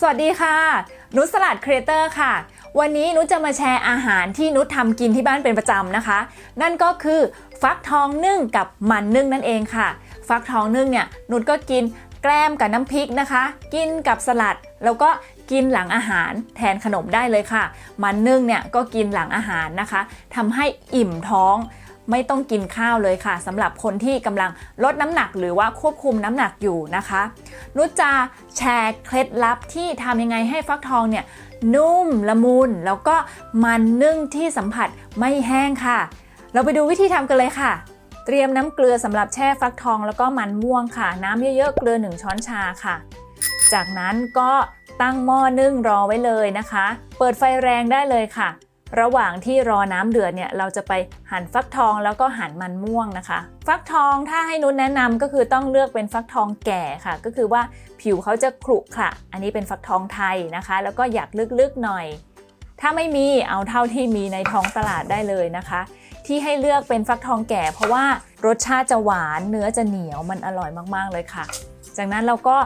สวัสดีค่ะ นุชสลัดครีเอเตอร์ค่ะ วันนี้นุชจะมาแชร์อาหารที่นุชทำกินที่บ้านเป็นประจำนะคะ นั่นก็คือฟักทองนึ่งกับมันนึ่งนั่นเองค่ะ ฟักทองนึ่งเนี่ยนุชก็กินแกล้มกับน้ำพริกนะคะ กินกับสลัดแล้วก็กินหลังอาหารแทนขนมได้เลยค่ะ มันนึ่งเนี่ยก็กินหลังอาหารนะคะทำให้อิ่มท้อง ไม่ต้องกินข้าวเลยค่ะสำหรับคนที่กำลังลดน้ำหนักหรือว่าควบคุมน้ำหนักอยู่นะคะนุชจะแชร์เคล็ดลับที่ทำยังไงให้ฟักทองเนี่ยนุ่มละมุนแล้วก็มันนึ่งที่สัมผัสไม่แห้งค่ะ เราไปดูวิธีทำกันเลยค่ะ เตรียมน้ำเกลือสำหรับแช่ฟักทองแล้วก็มันม่วงค่ะ น้ำเยอะๆเกลือ 1 ช้อนชาค่ะ จากนั้นก็ตั้งหม้อนึ่งรอไว้เลยนะคะ เปิดไฟแรงได้เลยค่ะ ระหว่างที่รอน้ำเดือดเนี่ยเราจะไปหั่นฟักทองแล้วก็หั่นมันม่วงนะคะ ฟักทองถ้าให้นุชแนะนำก็คือต้องเลือกเป็นฟักทองแก่ค่ะ ก็คือว่าผิวเขาจะขรุขระอันนี้เป็นฟักทองไทยนะคะ แล้วก็อยากลึกๆหน่อย ถ้าไม่มีเอาเท่าที่มีในท้องตลาดได้เลยนะคะ ที่ให้เลือกเป็นฟักทองแก่ เพราะว่ารสชาติจะหวานเนื้อจะเหนียวมันอร่อยมากๆเลยค่ะ จากนั้นเราก็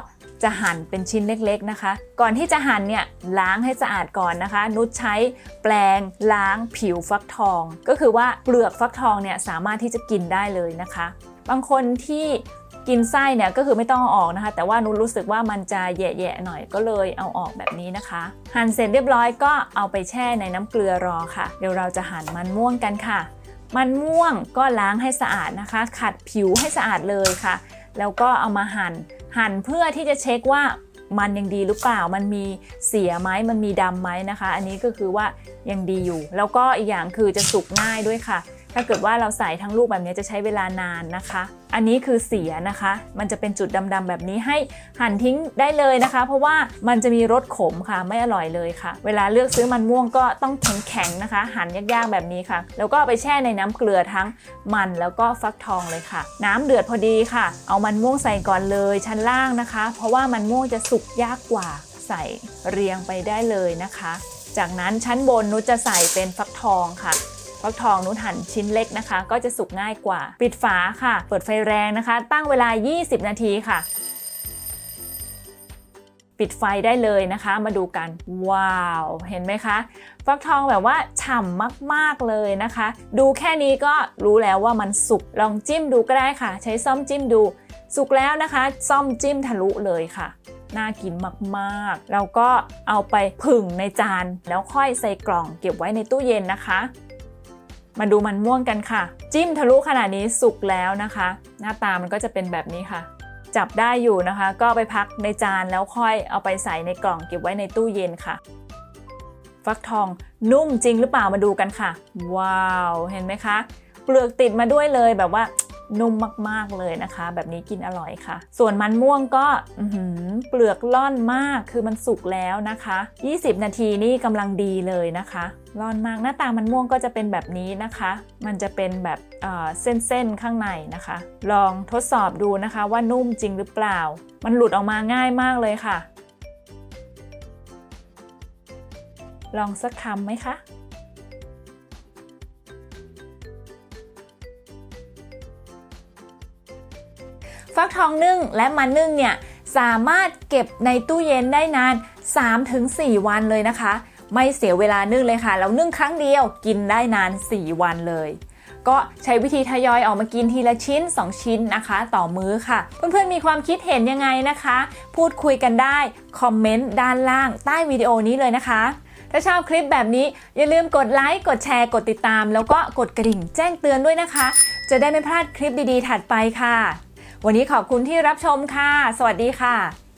จะหั่นเป็นชิ้นเล็กๆนะคะ ก่อนที่จะหั่นเนี่ยล้างให้สะอาดก่อนนะคะ นุชใช้แปรงล้างผิวฟักทอง ก็คือว่าเปลือกฟักทองเนี่ยสามารถที่จะกินได้เลยนะคะ บางคนที่กินไส้เนี่ยก็คือไม่ต้องอออกนะคะ แต่ว่านุชรู้สึกว่ามันจะแย่ๆหน่อยก็เลยเอาออกแบบนี้นะคะ หั่นเสร็จเรียบร้อยก็เอาไปแช่ในน้ำเกลือรอค่ะ เดี๋ยวเราจะหั่นมันม่วงกันค่ะ มันม่วงก็ล้างให้สะอาดนะคะ ขัดผิวให้สะอาดเลยค่ะ แล้วก็เอามาหั่น หั่นเพื่อที่จะเช็คว่ามันยังดีหรือเปล่า มันมีเสียไหมมันมีดำไหมนะคะ อันนี้ก็คือว่ายังดีอยู่ แล้วก็อีกอย่างคือจะสุกง่ายด้วยค่ะ ถ้าเกิดว่าเราใส่ทั้งลูกแบบนี้จะใช้เวลานานนะคะ อันนี้คือเสียนะคะ มันจะเป็นจุดดำๆแบบนี้ให้หั่นทิ้งได้เลยนะคะ เพราะว่ามันจะมีรสขมค่ะไม่อร่อยเลยค่ะ เวลาเลือกซื้อมันม่วงก็ต้องแข็งๆนะคะ หั่นยากๆแบบนี้ค่ะ แล้วก็ไปแช่ในน้ำเกลือทั้งมันแล้วก็ฟักทองเลยค่ะ น้ำเดือดพอดีค่ะ เอามันม่วงใส่ก่อนเลยชั้นล่างนะคะ เพราะว่ามันม่วงจะสุกยากกว่าใส่เรียงไปได้เลยนะคะ จากนั้นชั้นบนนุชจะใส่เป็นฟักทองค่ะ ฟักทองนุชหั่นชิ้นเล็กนะคะ ก็จะสุกง่ายกว่า ปิดฝาค่ะ เปิดไฟแรงนะคะ ตั้งเวลา 20 นาทีค่ะ ปิดไฟได้เลยนะคะ มาดูกัน ว้าว เห็นไหมคะ ฟักทองแบบว่าฉ่ำมากๆเลยนะคะ ดูแค่นี้ก็รู้แล้วว่ามันสุก ลองจิ้มดูก็ได้ค่ะ ใช้ซ่อมจิ้มดู สุกแล้วนะคะ ซ่อมจิ้มทะลุเลยค่ะน่ากินมากๆเราก็เอาไปผึ่งในจาน แล้วค่อยใส่กล่องเก็บไว้ในตู้เย็นนะคะ มาดูมันม่วงกันค่ะ จิ้มทะลุขนาดนี้สุกแล้วนะคะ หน้าตามันก็จะเป็นแบบนี้ค่ะ จับได้อยู่นะคะ ก็ไปพักในจานแล้วค่อยเอาไปใส่ในกล่องเก็บไว้ในตู้เย็นค่ะ ฟักทองนุ่มจริงหรือเปล่ามาดูกันค่ะ ว้าว เห็นไหมคะ เปลือกติดมาด้วยเลยแบบว่า นุ่มมากๆเลยนะคะ แบบนี้กินอร่อยค่ะ ส่วนมันม่วงก็เปลือกล่อนมากคือมันสุกแล้วนะคะ 20 นาทีนี่กำลังดีเลยนะคะร่อนมากหน้าตามันม่วงก็จะเป็นแบบนี้นะคะ มันจะเป็นแบบเเส้นๆข้างในนะคะ ลองทดสอบดูนะคะว่านุ่มจริงหรือเปล่า มันหลุดออกมาง่ายมากเลยค่ะ ลองสักคำไหมคะ ฟักทองนึ่งและมันนึ่งเนี่ยสามารถเก็บในตู้เย็นได้นาน 3-4 วันเลยนะคะ ไม่เสียเวลานึ่งเลยค่ะแล้วนึ่งครั้งเดียวกินได้นาน 4 วันเลย ก็ใช้วิธีทยอยออกมากินทีละชิ้น 2 ชิ้นนะคะ ต่อมื้อค่ะ เพื่อนๆมีความคิดเห็นยังไงนะคะ พูดคุยกันได้ คอมเมนต์ด้านล่างใต้วิดีโอนี้เลยนะคะถ้าชอบคลิปแบบนี้อย่าลืมกดไลค์ กดแชร์ กดติดตาม แล้วก็กดกระดิ่งแจ้งเตือนด้วยนะคะ จะได้ไม่พลาดคลิปดีๆ ถัดไปค่ะ วันนี้ขอบคุณที่รับชมค่ะ สวัสดีค่ะ